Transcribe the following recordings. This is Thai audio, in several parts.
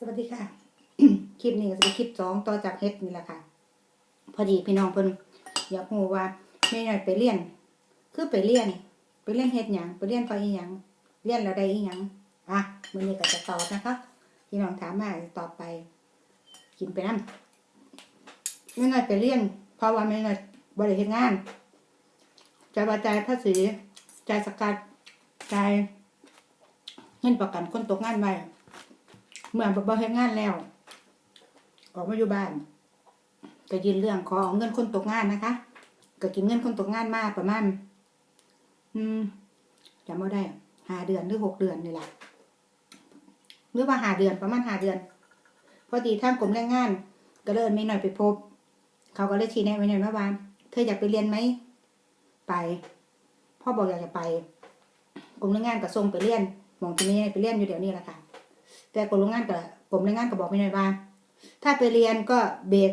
สวัสดีค่ะ คลิปนี้ก็จะเป็นคลิปสองต่อจากเฮ็ดนี่แหละค่ะ พอดีพี่น้องเพิ่นอยากรู้ว่าแม่น้อยไปเรียน คือไปเรียน ไปเรียนเฮ็ดหยังไปเรียนไปอีหยังเรียนแล้วได้อีหยังอะมื้อนี้ก็จะตอบนะคะพี่น้องถามมาตอบไป กินไปนำแม่น้อยไปเรียนเพราะว่าแม่น้อยบ่ได้เฮ็ดงานจ่ายว่าจ่ายภาษีจ่ายสกัดจ่ายเงินประกันคนตกงานไว้ เมื่อบ่เฮ็ดงานแล้ว ออกมาอยู่บ้านก็ยินเรื่องขอเงินคนตกงานนะคะ ก็กินเงินคนตกงานมาประมาณ อืมจำไม่ได้หาเดือนหรือหกเดือนนี่แหละหรือว่าหาเดือนประมาณหาเดือน พอดีทางกรมแรงงาน ก็เลยไม่หน่อยไปพบ เขาก็เลยชี้แนะไว้หน่อยว่าเธออยากไปเรียนไหมไปพ่อบอกอยากจะไปกรมแรงงานก็ส่งไปเรียนมองที่นี่ไปเรียนอยู่เดี๋ยวนี้แหละค่ะ แต่กรมแรงงานกับกรมแรงงานก็บอกไม่หน่อยว่า ถ้าไปเรียนก็เบรก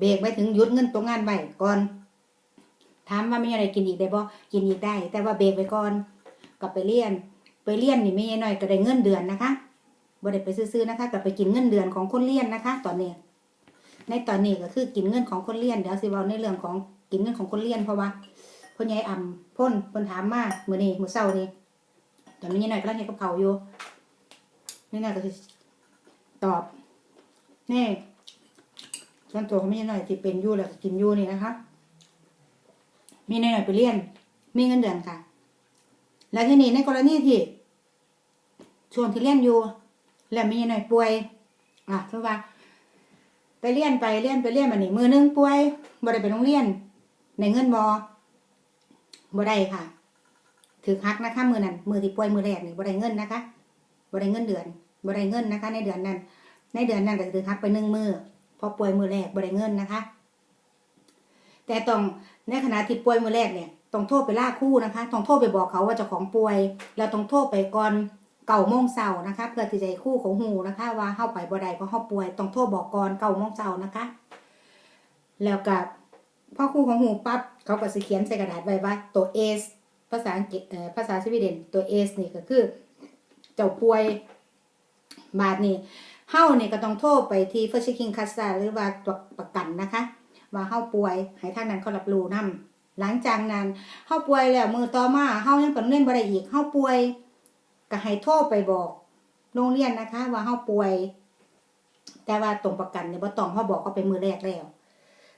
เบรกไปถึงยุดเงินตรงงานไว้ก่อนถามว่าไม่อะไรกินอีกได้บ่กินอีกได้ แต่ว่าเบรกไปก่อนก็ไปเรียน ไปเรียนนี่ไม่น้อยก็ได้เงินเดือนนะคะบ่ได้ไปซื้อๆนะคะก็ไปกินเงินเดือนของคนเรียนนะคะ ตอนนี้ ในตอนนี้ก็คือกินเงินของคนเรียนเดี๋ยวสิเว้าในเรื่องของกินเงินของคนเรียนเพราะว่าพ่อใหญ่อ่ำพ่นเพิ่นถามมากมือนี้มื้อเช้านี้ตอนนี้น้อยกำลังเฮ็ดกับข้าอยู่ นี่น่าก็สิตอบนี่ส่วนตัวเขาไม่ใช่หน่อยที่เป็นยู่แล้วกินยู่นี่นะคะ มีหน่อยๆไปเรียน มีเงินเดือนค่ะ แล้วที่นี่ในกรณีที่ช่วงที่เรียนอยู่ แล้วมีหน่อยป่วย อะคือว่า ไปเรียนไปเรียนไปเรียนมาหนึ่มือหนึงป่วยบ่ได้ไปโรงเรียน ในเงินบอบ่ได้ค่ะ ถือคักนะคะมือนั้นมือที่ป่วยมือแรกนี่บ่ได้เงินนะคะบ่ได้เงินเดือน บ่ได้เงินนะคะ ในเดือนนั้น ในเดือนนั้นก็จะถือคักไปหนึ่งมือพอป่วยมือแรกบ่ได้เงินนะคะ แต่ต้องในขณะที่ป่วยมือแรกเนี่ยต้องโทรไปล่าคู่นะคะ ต้องโทรไปบอกเขาว่าเจ้าของป่วยแล้วต้องโทรไปก่อนเก่าโมงเช้านะคะ เพื่อที่จะคู่ของหูนะคะ ว่าเข้าไปบ่ได้เพราะเขาป่วย ต้องโทรบอกก่อนเก่าโมงเช้านะคะ แล้วกับพ่อคู่ของหูปั๊บเขาก็สิเขียนใส่กระดาษไว้ว่าตัว S ภาษาอังกฤษภาษาสวีเดนตัว S นี่ก็คือ เจ้าป่วย บาทนี่เฮาเนี่ยก็ต้องโทรไปที่ First Checking Casa หรือว่าตัวประกันนะคะ ว่าเฮาป่วยให้ท่างนั้นเขารับรู้นํหลังจากนั้นเฮาป่วยแล้วมือต่อมาเฮายังเป็นเล่นบ่ได้อีกเฮาป่วยก็ให้โทรไปบอกโรงเรียนนะคะ ว่าเฮาป่วย แต่ว่าตรงประกันเนี่ยบ่ต้องเฮาบอกเขาไปมือแรกแล้ว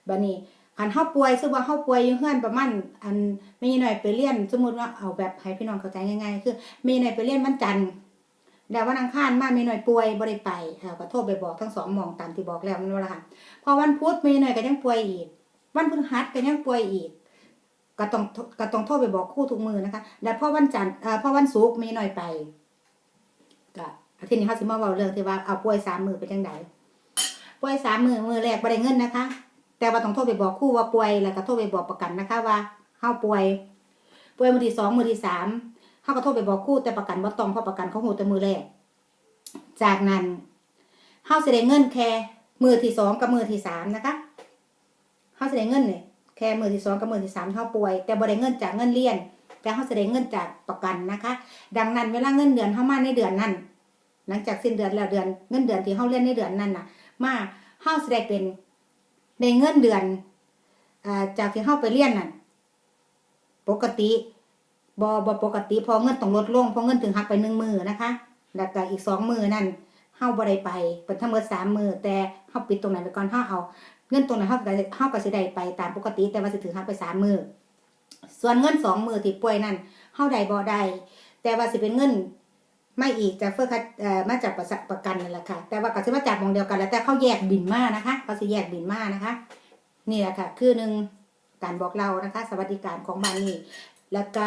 บัดนี้คันเฮาป่วยซึ่งว่าเฮาป่วยอยู่เฮือนประมาณอันไม่หน่อยไปเรียน สมมุติว่าเอาแบบให้พี่น้องเข้าใจง่ายๆคือ มีหน่อยไปเรียนวันจันทร์ แล้ววันอังคารมามีหน่อยป่วยบ่ได้ไปค่ะก็โทรไปบอกทั้งสองมองตามที่บอกแล้วนั่นแหละค่ะพอวันพุธมีหน่อยก็ยังป่วยอีก วันพฤหัสก็ยังป่วยอีกก็ต้องก็ต้องโทรไปบอกคู่ทุกมือนะคะ แล้วพอวันจันทร์พอวันศุกร์มีหน่อยไปก็อาทิตย์นี้เขาสิมาเว้าเรื่องที่ว่าเอาป่วยสามมือเป็นจังไดป่วยสามมือมือแรกบ่ได้เงินนะคะ แต่ว่าต้องโทรไปบอกคู่ว่าป่วยแล้วก็โทรไปบอกประกันนะคะ ว่าเฮาป่วยป่วยมือที่สองมือที่สาม เขาก็โทรไปบอกคู่แต่ประกันบ่ต้องเพราะประกันเขาหูแต่มือแรก จากนั้นเฮาสิได้เงินแค่มือที่สองกับมือที่สามนะคะเฮาสิได้เงินเนี่ยแค่มือที่สองกับมือที่สามเฮาป่วย แต่บ่ได้เงินจากเงินเรียนแต่เฮาสิได้เงินจากประกันนะคะ ดังนั้นเวลาเงินเดือนเฮามาในเดือนนั้น หลังจากสิ้นเดือนแล้วเดือนเงินเดือนที่เฮาเรียนในเดือนนั้นน่ะ มาเฮาสิได้เป็นในเงินเดือนอจากที่เฮาไปเรียนนั่นปกติ บอบปกติพอเงินต้องลดลงพอเงินถึงหักไปหนึ่งมือนะคะ แล้วก็อีกสองมือนั่นเฮาบ่ได้ไปเป็นทั้งหมดสามมือแต่เฮาปิดตรงไหนไปก่อนเฮาเอาเงินตรงนั้นเฮาก็เฮาก็สิได้ไปตามปกติแต่ว่าสิถือหักไปสามมือส่วนเงินสองมือที่ป่วยนั่นเฮาได้บ่ได้แต่ว่าสิเป็นเงินไม่อีกจากเพื่อคัดเอ่อมาจากประประกันนั่นแหละค่ะ แต่ว่าก็สิมาจากมองเดียวกันแล้วแต่เขาแยกบินมานะคะเขาสิแยกบินมานะคะ นี่แหละค่ะ คือหนึ่งการบอกเรานะคะ สวัสดิการของบ้านนี้แล้วก็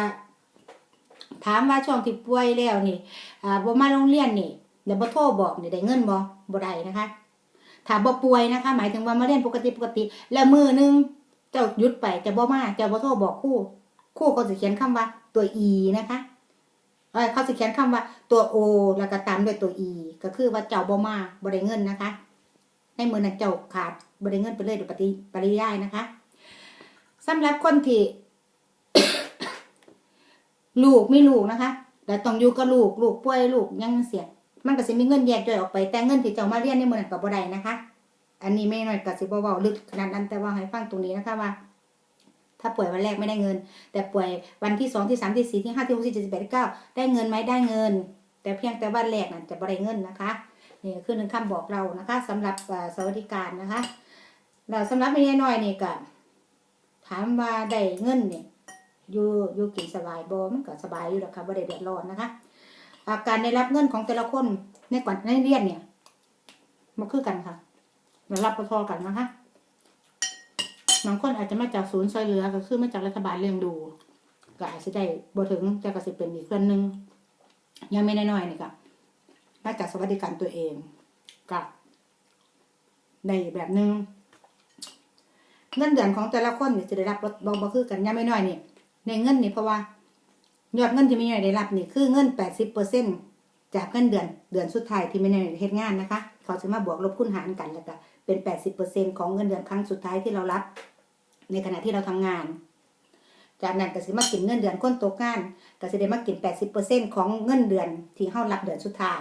ถามว่าช่วงที่ป่วยแล้วนี่อ่าบ่มาโรงเรียนนี่แล้วบ่โทรบอกนี่ได้เงินบ่บ่ได้นะคะถ้าบ่ป่วยนะคะ หมายถึงว่ามาเรียนปกติปกติ แล้วมือหนึงเจ้าหยุดไปจะบ่มาจะบ่โทรบอกครูครูเขาสิเขียนคำว่าตัว e นะคะเขาสิเขียนคำว่าตัว o แล้วก็ตามด้วยตัว e ก็คือว่าเจ้าบ่มาบ่ได้เงินนะคะในมือนั้นเจ้าขาดบ่ได้เงินไปเลยโดยปฏิปริยายนะคะสำหรับคนที่ ลูกไม่ลูกนะคะแล้วต้องอยู่กับลูกลูกป่วยลูกยังเสียมันก็สิมีเงินแยกย่อยออกไปแต่เงินที่เจ้ามาเรียนในมือนั้นก็บ่ได้นะคะ อันนี้ไม่น้อยก็สิบเว้าลึกขนาดนั้นแต่ว่าให้ฟังตรงนี้นะคะว่า ถ้าป่วยวันแรกไม่ได้เงิน แต่ป่วยวันที่สองที่สามที่สี่ที่ห้าที่หกที่เจ็ดแปดที่เก้าได้เงินไหมได้เงิน แต่เพียงแต่วันแรกน่ะจะบ่ได้เงินนะคะนี่คือหนึ่งคำบอกเรานะคะสำหรับสวัสดิการนะคะแล้วสำหรับแม่น้อยนี่ก็ถามว่าได้เงินเนี่ย อยู่อยู่กินสบายบ่มันก็สบายอยู่แล้วค่ะบ่ได้เดือดร้อนนะคะอาการได้รับเงินของแต่ละคนในก่อนในเรียนเนี่ยมันคือกันค่ะเรารับพอๆกันนะคะบางคนอาจจะมาจากศูนย์ช่วยเหลือก็คือมาจากรัฐบาลเลี้ยงดูก็อาจจะได้บ่ถึงแต่ก็สิเป็นอีกเรื่องหนึงยังไม่น้อยๆนี่ก็มาจากสวัสดิการตัวเองกับในแบบหนึงเงินเดือนของแต่ละคนเนี่ยจะได้รับบ่บ่บ่คือกันยังไม่น้อยนี่ ในเงินนี่เพราะว่ายอดเงินที่ไม่น้อยได้รับนี่คือเงิน80%จากเงินเดือนเดือนสุดท้ายที่ไม่น้อยเฮ็ดงานนะคะเขาจะมาบวกลบคูณหารกันแล้วก็เป็น80%ของเงินเดือนครั้งสุดท้ายที่เรารับ ในขณะที่เราทำงาน จากนั้นก็สิมากินเงินเดือนคนตกงานก็สิได้มากิน80%ของเงินเดือนที่เฮารับเดือนสุดท้าย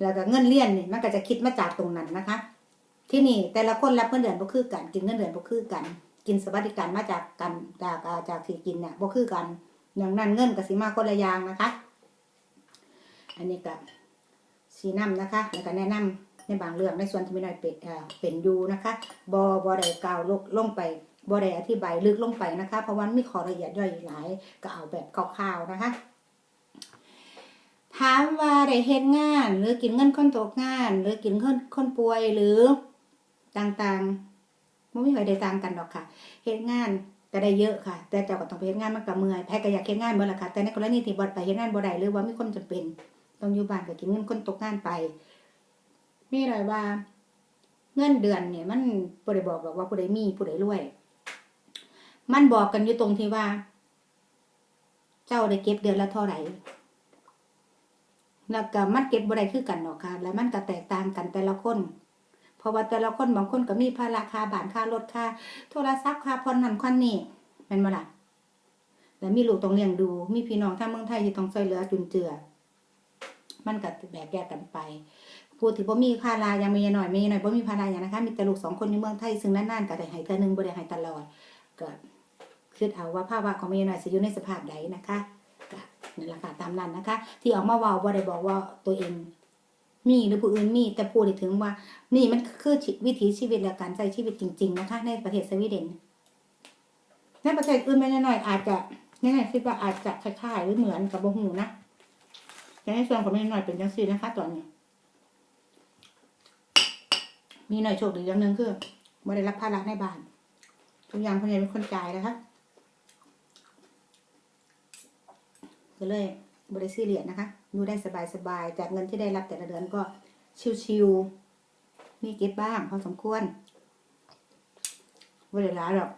แล้วก็เงินเลี้ยนนี่มันก็จะคิดมาจากตรงนั้นนะคะ ที่นี่แต่ละคนรับเงินเดือนบ่คือกันกินเงินเดือนบ่คือกัน กินสวัสดิการมาจากกันจากจากที่กินเนี่ยบ่คือกันดังนั้นเงินก็สิมาคนละอย่างนะคะ อันนี้ก็สีน้ำนะคะ แล้วก็แนะนำในบางเรื่องในส่วนที่ไม่น้อยเป็นเอ่อเป็นอยู่นะคะบอบอได้กล่าวลงลงไปบอได้อธิบายลึกลงไปนะคะ เพราะว่ามีข้อละเอียดย่อยหลายก็เอาแบบคร่าวๆนะคะถามว่าได้เฮ็ดงาน หรือกินเงินคนตกงาน หรือกินเงินคนป่วยหรือต่างๆ มันไม่ค่อยได้ต่างกันหรอกค่ะเฮ็ดงานก็ได้เยอะค่ะ แต่เจ้าก็ต้องไปเฮ็ดงานมันก็เมื่อยแพ้ก็อยากเฮ็ดงานเบ่ล่ะค่ะ แต่ในกรณีที่บ่ไปเฮ็ดงานบ่ได้หรือว่ามีคนจำเป็น ต้องอยู่บ้านก็กินเงินคนตกงานไป มีหลายว่า เงินเดือนเนี่ย มันบ่ได้บอกหรอกว่าผู้ใดมีผู้ใดรวย มันบอกกันอยู่ตรงที่ว่า เจ้าได้เก็บเดือนละเท่าไหร่แล้วก็มันเก็บบ่ได้คือกันหรอกค่ะ แล้วมันก็แตกต่างกันแต่ละคน เพราะว่าแต่ละคนบางคนก็มีภาระค่าบ้านค่ารถค่าโทรศัพท์ค่าผ่อนนั่นค่านี่แม่นบ่ล่ะแล้วมีลูกต้องเลี้ยงดู มีพี่น้องทางเมืองไทยที่ต้องช่วยเหลือจุนเจือ มันก็แบกแยกกันไปพูดถึงบ่มีภารายังมีหน่อยมีหน่อยบ่มีภาราอย่างนะคะ มีแต่ลูกสองคนในเมืองไทยซึ่งนานๆก็ได้ให้เทื่อหนึงบ่ได้ให้ตลอดก็คิดเอาว่าภาวะของมีหน่อยสิอยู่ในสภาพใดนะคะก็นั่นแหละค่ะตามนั้นนะคะ ที่ออกมาว้าบ่ได้บอกว่าตัวเอง มีหรือผู้อื่นมีแต่พูดถึงว่า นี่มันคือวิถีชีวิตและการใช้ชีวิตจริง ๆ นะคะ ในประเทศสวีเดนในประเทศอื่นไม่แน่นอยอาจจะแน่ๆคิดว่าอาจจะคล้ายๆหรือเหมือนกับบ่ฮู้นะแต่ในส่วนของแม่หน่อยเป็นจังซีนะคะ ตอนนี้ มีหน่อยโชคดีอย่างหนึ่งคือไม่ได้รับภาระในบ้าน ทุกอย่างพ่อใหญ่เป็นคนจ่ายนะคะก็เลย บริซีเรียนะคะอยู่ได้สบายๆ จากเงินที่ได้รับแต่ละเดือนก็ชิวๆ มีเก็บบ้างพอสมควรไม่ได้ร้ายหรอก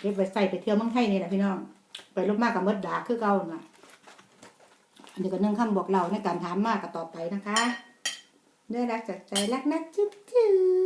เก็บไปใส่ไปเที่ยวเมืองไทยนี่แหละพี่น้อง ไปลบมากกับมดดาคือเก่าน่ะอันนี้ก็นึ่งคำบอกเราในการถามมากกับต่อไปนะคะด้วยรักจากใจรักนะจุ๊บจุ๊บ